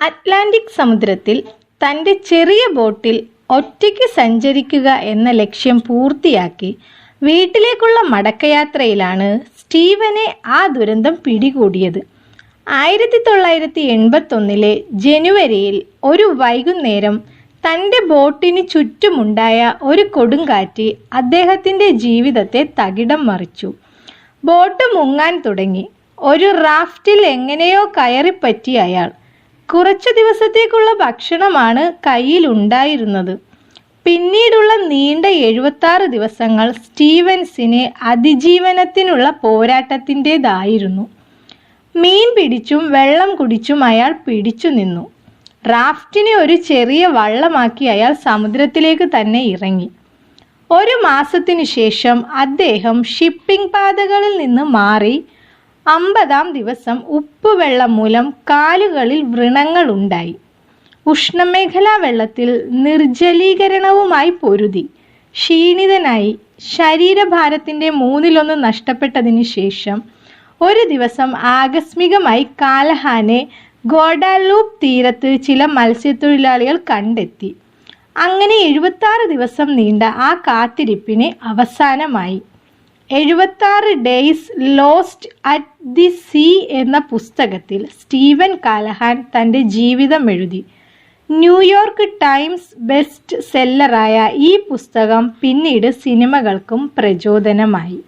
Atlantic സമുദ്രത്തിൽ തന്റെ ചെറിയ ബോട്ടിൽ ഒറ്റയ്ക്ക് സഞ്ചരിക്കുക എന്ന ലക്ഷ്യം പൂർത്തിയാക്കി വീട്ടിലേക്കുള്ള മടക്കയാത്രയിലാണ് സ്റ്റീവനെ ആ ദുരന്തം പിടികൂടിയത്. ആയിരത്തി തൊള്ളായിരത്തി എൺപത്തൊന്നിലെ ജനുവരിയിൽ ഒരു വൈകുന്നേരം തന്റെ ബോട്ടിന് ചുറ്റുമുണ്ടായ ഒരു കൊടുങ്കാറ്റ് അദ്ദേഹത്തിന്റെ ജീവിതത്തെ തകിടം മറിച്ചു. ബോട്ട് മുങ്ങാൻ തുടങ്ങി. ഒരു റാഫ്റ്റിൽ എങ്ങനെയോ കയറിപ്പറ്റി അയാൾ കുറച്ചു ദിവസത്തേക്കുള്ള ഭക്ഷണമാണ് കയ്യിലുണ്ടായിരുന്നത്. പിന്നീടുള്ള നീണ്ട എഴുപത്താറ് ദിവസങ്ങൾ സ്റ്റീവൻസിനെ അതിജീവനത്തിനുള്ള പോരാട്ടത്തിന്റെതായിരുന്നു. മീൻ പിടിച്ചും വെള്ളം കുടിച്ചും അയാൾ പിടിച്ചു നിന്നു. റാഫ്റ്റിനെ ഒരു ചെറിയ വള്ളമാക്കി അയാൾ സമുദ്രത്തിലേക്ക് തന്നെ ഇറങ്ങി. ഒരു മാസത്തിനു ശേഷം അദ്ദേഹം ഷിപ്പിംഗ് പാതകളിൽ നിന്ന് മാറി അമ്പതാം ദിവസം ഉപ്പുവെള്ളം മൂലം കാലുകളിൽ വ്രണങ്ങളുണ്ടായി ഉഷ്ണമേഖലാ വെള്ളത്തിൽ നിർജലീകരണവുമായി പൊരുതി. ക്ഷീണിതനായി ശരീരഭാരത്തിന്റെ മൂന്നിലൊന്ന് നഷ്ടപ്പെട്ടതിന് ശേഷം ഒരു ദിവസം ആകസ്മികമായി കാലഹാനെ ഗോഡാലൂപ്പ് തീരത്ത് ചില മത്സ്യത്തൊഴിലാളികൾ കണ്ടെത്തി. അങ്ങനെ എഴുപത്താറ് ദിവസം നീണ്ട ആ കാത്തിരിപ്പിന് അവസാനമായി. എഴുപത്താറ് days lost at the sea എന്ന പുസ്തകത്തിൽ സ്റ്റീവൻ കാലഹാൻ തന്റെ ജീവിതം എഴുതി. ന്യൂയോർക്ക് ടൈംസ് ബെസ്റ്റ് സെല്ലറായ ഈ പുസ്തകം പിന്നീട് സിനിമകൾക്കും പ്രചോദനമായി.